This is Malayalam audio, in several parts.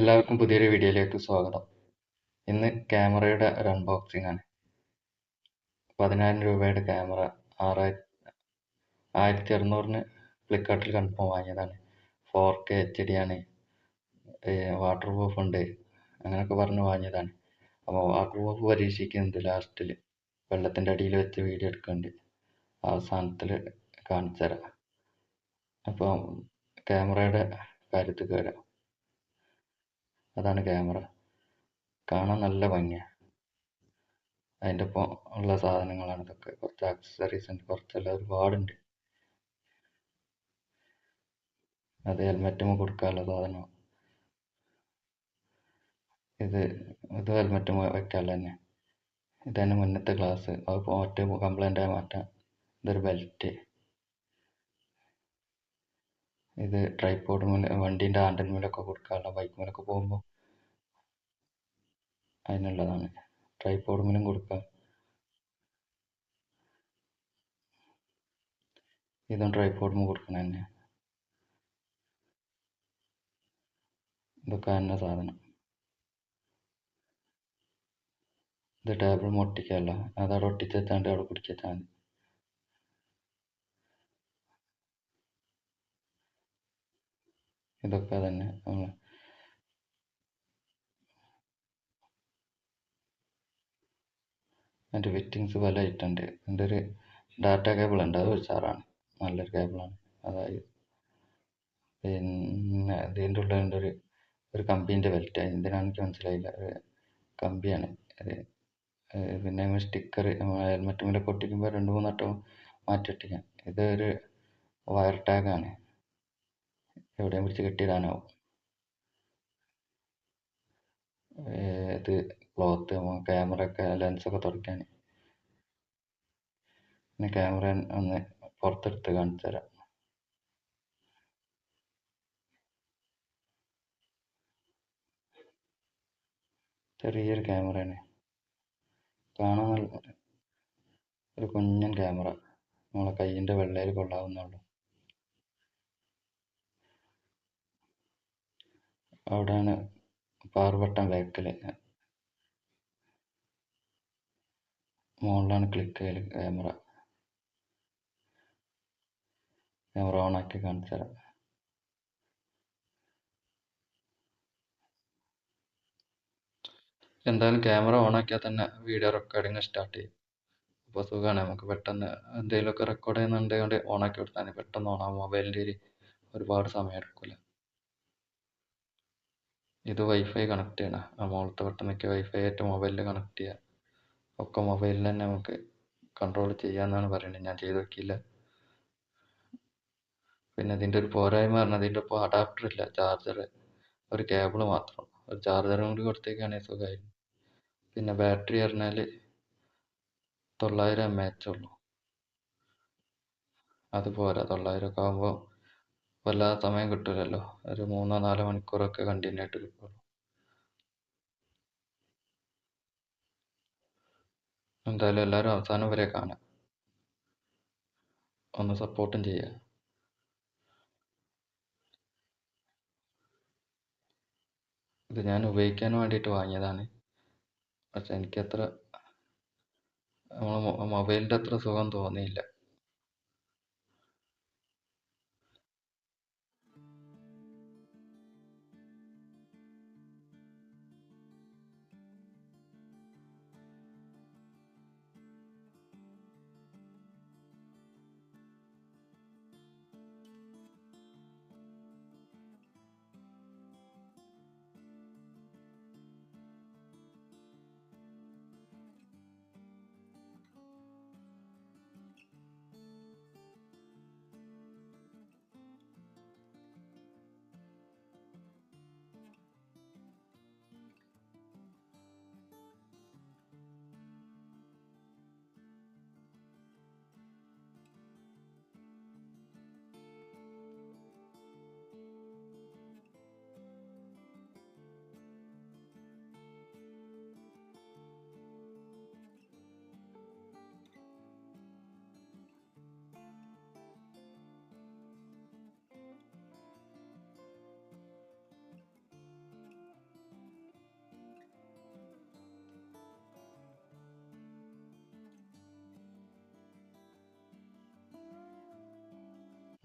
എല്ലാവർക്കും പുതിയൊരു വീഡിയോയിലേക്ക് സ്വാഗതം. ഇന്ന് ക്യാമറയുടെ ഒരു അൺബോക്സിംഗ് ആണ്. പതിനായിരം രൂപയുടെ ക്യാമറ ആറായി ആയിരത്തി അറുന്നൂറിന് ഫ്ലിപ്കാർട്ടിൽ കൺഫേം വാങ്ങിയതാണ്. ഫോർ കെ എച്ച് ഡി ആണ്. വാട്ടർ പ്രൂഫ് ഉണ്ട്. അങ്ങനെയൊക്കെ പറഞ്ഞ് വാങ്ങിയതാണ്. അപ്പോൾ വാട്ടർ പ്രൂഫ് പരീക്ഷിക്കുന്നുണ്ട് ലാസ്റ്റിൽ വെള്ളത്തിന്റെ അടിയിൽ വെച്ച് വീഡിയോ എടുക്കുന്നുണ്ട്. അവസാനത്തിൽ കാണിച്ചു തരാം അപ്പോൾ ക്യാമറയുടെ കാര്യത്തിൽ വരാം. അതാണ് ക്യാമറ കാണാൻ നല്ല ഭംഗിയാണ് അതിന്റെ ഒപ്പം ഉള്ള സാധനങ്ങളാണ് ഇതൊക്കെ. കുറച്ച് ആക്സസറീസ് ഉണ്ട്. കുറച്ചെല്ലാം ഒരുപാടുണ്ട്. അത് ഹെൽമെറ്റും കൊടുക്കാനുള്ള സാധനം ഇത് ഇത് ഹെൽമെറ്റും വയ്ക്കാനുള്ള തന്നെ. ഇതന്നെ മുന്നത്തെ ഗ്ലാസ് അത് മറ്റേ കംപ്ലൈന്റ് ആയി മാറ്റാം. ഇതൊരു ബെൽറ്റ് ഇത് ട്രൈപോഡ് മേലെ വണ്ടീന്റെ ഹാൻഡിൽ മേലൊക്കെ കൊടുക്കാനുള്ള ബൈക്ക് മേലൊക്കെ പോകുമ്പോൾ അതിനുള്ളതാണ്. ട്രൈപോഡ് മേലും കൊടുക്കാം ഇതും ട്രൈപോഡ് കൊടുക്കണം തന്നെ. ഇതൊക്കെ തന്നെ സാധനം. ഇത് ടേബിൾ ഒട്ടിക്കാനുള്ള. അതവിടെ ഒട്ടിച്ചെത്താണ്ട് അവിടെ പിടിച്ചാൽ മതി. ഇതൊക്കെ തന്നെ നമ്മൾ അതിന്റെ ഫിറ്റിങ്സ് പല ഐറ്റം ഉണ്ട് ഇതിന്റെ ഒരു ഡാറ്റ കേബിൾ ഉണ്ട്. അത് ഉഷാറാണ് നല്ലൊരു കേബിളാണ് അതായത് പിന്നെ ഇതിന്റെ ഉള്ളിൽ ഒരു ഒരു കമ്പീന്റെ ബെൽറ്റ് എന്തിനാണെന്ന് എനിക്ക് മനസ്സിലായില്ല. ഒരു കമ്പിയാണ്. അത് പിന്നെ സ്റ്റിക്കർ ഹെൽമെറ്റ് മേലെ ഒട്ടിക്കുമ്പോൾ രണ്ട് മൂന്ന് വട്ടം മാറ്റി ഒട്ടിക്കാം ഇതൊരു വയർ ടാഗാണ് എവിടെയും പിടിച്ച് കെട്ടിയിടാനാവും. ഇത് ക്ലോത്ത് ക്യാമറ ഒക്കെ ലെൻസൊക്കെ തുടയ്ക്കാൻ പിന്നെ ക്യാമറ ഒന്ന് പുറത്തെടുത്ത് കാണിച്ചു തരാം. ചെറിയൊരു ക്യാമറയാണ് കാണാൻ നല്ല ഒരു കുഞ്ഞൻ ക്യാമറ നമ്മളെ കയ്യിന്റെ വെള്ളയിൽ കൊള്ളാവുന്നുള്ളൂ അവിടെയാണ് ബട്ടൺ ബാക്കിൽ മുകളിലാണ് ക്ലിക്ക് ചെയ്യൽ ക്യാമറ ക്യാമറ ആക്കി കാണിച്ചു തരാം. എന്തായാലും ക്യാമറ ഓൺ ആക്കിയാൽ തന്നെ വീഡിയോ റെക്കോർഡിങ് സ്റ്റാർട്ട് ചെയ്യും. അപ്പോൾ സുഖമാണ് നമുക്ക് പെട്ടെന്ന് എന്തെങ്കിലുമൊക്കെ റെക്കോർഡ് ചെയ്യുന്നുണ്ടെങ്കിൽ ഓണാക്കി കൊടുത്താൽ പെട്ടെന്ന് ഓണാകും മൊബൈലിന്റെ ഒരു ഒരുപാട് സമയം എടുക്കില്ല. ഇത് വൈഫൈ കണക്ട് ചെയ്യണം. ആ മുകളിലത്തെ ബട്ടണൊക്കെ വൈഫൈ ആയിട്ട് മൊബൈലിൽ കണക്ട് ചെയ്യുക ഒക്കെ മൊബൈലിൽ തന്നെ നമുക്ക് കൺട്രോൾ ചെയ്യാമെന്നാണ് പറയുന്നത് ഞാൻ ചെയ്ത് നോക്കിയില്ല. പിന്നെ ഇതിന്റെ ഒരു പോരായ്മ പറഞ്ഞാൽ ഇതിന്റെ ഒപ്പം അഡാപ്റ്റർ ഇല്ല. ചാർജർ ഒരു കേബിൾ മാത്രം. ഒരു ചാർജറും കൂടി കൊടുത്തേക്കാണെങ്കിൽ സുഖമായിരുന്നു പിന്നെ ബാറ്ററി പറഞ്ഞാൽ തൊള്ളായിരം എം എച്ച് ഉള്ളൂ. അത് തൊള്ളായിരം ഒക്കെ ആകുമ്പോൾ വല്ലാതെ സമയം കിട്ടില്ലല്ലോ ഒരു മൂന്നോ നാലോ മണിക്കൂറൊക്കെ കണ്ടിന്യൂ ആയിട്ട് കിട്ടുള്ളൂ എന്തായാലും എല്ലാവരും അവസാനം വരെ കാണാം ഒന്ന് സപ്പോർട്ടും ചെയ്യുക. ഇത് ഞാൻ ഉപയോഗിക്കാൻ വേണ്ടിയിട്ട് വാങ്ങിയതാണ്. പക്ഷെ എനിക്കത്ര നമ്മളെ മൊബൈലിന്റെ അത്ര സുഖം തോന്നിയില്ല.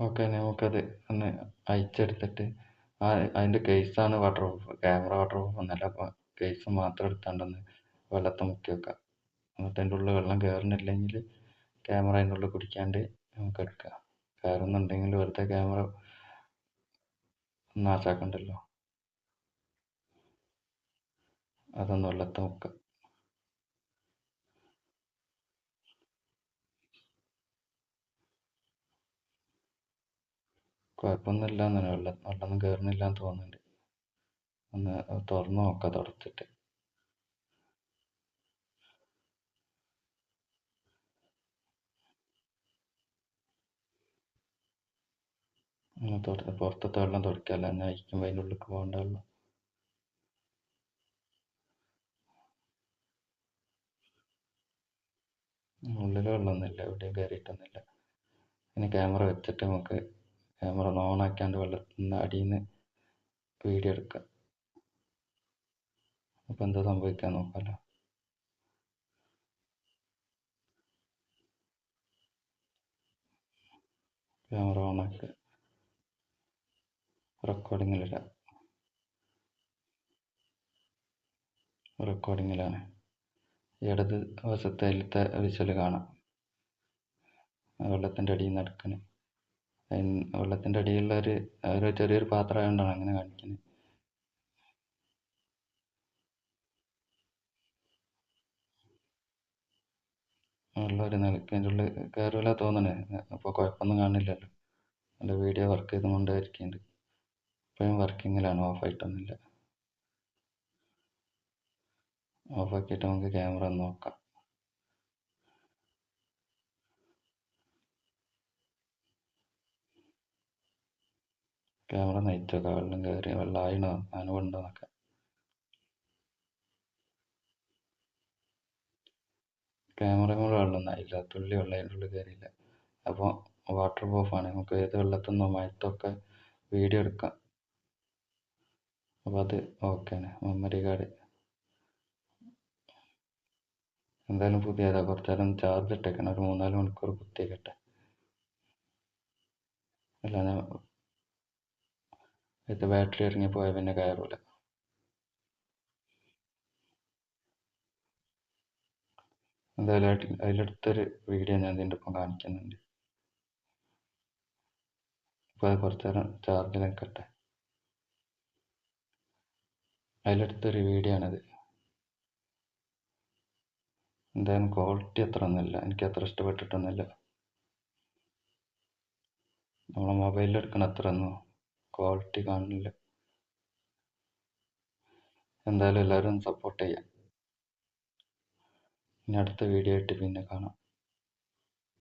ഓക്കെ നമുക്കത് ഒന്ന് അയച്ചെടുത്തിട്ട് ആ അതിന്റെ കേസാണ് waterproof camera waterproof ഒന്നല്ല അപ്പോൾ കേസ് മാത്രം എടുത്താണ്ടൊന്ന് വെള്ളത്തിൽ മുക്കി വെക്കാം. എന്നിട്ട് അതിന്റെ ഉള്ളിൽ വെള്ളം കയറുന്നില്ലെങ്കിൽ ക്യാമറ അതിന്റെ ഉള്ളിൽ കുടിക്കാണ്ട് നമുക്ക് എടുക്കാം. കയറുന്നുണ്ടെങ്കിൽ വെറുതെ ക്യാമറ നാശാക്കണ്ടല്ലോ അതൊന്ന് വെള്ളത്തിൽ മുക്കാം കുഴപ്പമൊന്നുമില്ല എന്നാണ് വെള്ളം വെള്ളമൊന്നും കയറുന്നില്ല എന്ന് തോന്നുന്നുണ്ട്. ഒന്ന് തുറന്ന് നോക്കാം തുടച്ചിട്ട് പുറത്തത്തെ വെള്ളം തുടയ്ക്കാമല്ലോ എന്നെ അയക്കുമ്പോൾ അതിന്റെ പോകേണ്ട വെള്ളം. ഉള്ളിൽ വെള്ളമൊന്നുമില്ല. എവിടെയും കയറിയിട്ടൊന്നുമില്ല. ഇനി ക്യാമറ വെച്ചിട്ട് നമുക്ക് ക്യാമറ ഒന്ന് ഓണാക്കാണ്ട് നിന്ന് അടിയിൽ നിന്ന് വീഡിയോ എടുക്കാം. അപ്പോൾ എന്താ സംഭവിക്കാൻ നോക്കാമല്ലോ ക്യാമറ ഓൺ ആക്കുക റെക്കോർഡിങ്ങിലിടാം റെക്കോർഡിങ്ങിലാണ് ഇടത് വശത്തെ വിഷ്വൽ കാണാം. വെള്ളത്തിന്റെ അടിയിൽ നിന്ന് എടുക്കണേ വെള്ളത്തിന്റെ അടിയിലുള്ള ഒരു ഒരു ചെറിയൊരു പാത്രം ആയതുകൊണ്ടാണ് അങ്ങനെ കാണിക്കുന്നത് വെള്ളം ഒരു നിലയ്ക്ക് അതിന്റെ ഉള്ളിൽ കയറില്ല തോന്നണേ. അപ്പോൾ കുഴപ്പമൊന്നും കാണില്ലല്ലോ. നല്ല വീഡിയോ വർക്ക് ചെയ്തുകൊണ്ടേയിരിക്കുന്നുണ്ട് ഇപ്പോഴും വർക്കിങ്ങിലാണ് ഓഫായിട്ടൊന്നുമില്ല ഓഫാക്കിയിട്ട് നമുക്ക് ക്യാമറ ഒന്ന് നോക്കാം. ക്യാമറ നൈറ്റൊക്കെ വെള്ളം കയറി വെള്ളം ആയിണോ? നനവുണ്ടോ എന്നൊക്കെ. ക്യാമറയും കൂടെ വെള്ളമൊന്നും ആയില്ല തുള്ളി വെള്ളം അതിന്റെ ഉള്ളിൽ കയറിയില്ല അപ്പോൾ വാട്ടർ പ്രൂഫാണ് നമുക്ക് ഏത് വെള്ളത്തിൽ നിന്നോ മഴത്തൊക്കെ വീഡിയോ എടുക്കാം. അപ്പോൾ അത് ഓക്കെയാണ് മെമ്മറി കാർഡ് എന്തായാലും പുതിയതാണ് കുറച്ച് നേരം ചാർജ് ഇട്ടേക്കണം. ഒരു മൂന്നാൽ മണിക്കൂർ കുത്തിയേക്കട്ടെ അല്ലാതെ ഇത് ബാറ്ററി ഇറങ്ങി പോയാൽ പിന്നെ കയറൂല. എന്തായാലും അതിലെടുത്തൊരു വീഡിയോ ഞാൻ ഇതിന്റെ ഒപ്പം കാണിക്കുന്നുണ്ട്. അപ്പോൾ അത് കുറച്ച് നേരം ചാർജിൽ നിൽക്കട്ടെ അതിലെടുത്തൊരു വീഡിയോ ആണത്. എന്തായാലും ക്വാളിറ്റി അത്ര ഒന്നുമില്ല. എനിക്ക് അത്ര ഇഷ്ടപ്പെട്ടിട്ടൊന്നുമില്ല. നമ്മളെ മൊബൈലിൽ എടുക്കണ അത്ര ഒന്നും ക്വാളിറ്റി കാണുന്നില്ല എന്തായാലും എല്ലാവരും support ചെയ്യാം. ഇനി അടുത്ത video ആയിട്ട് പിന്നെ കാണാം.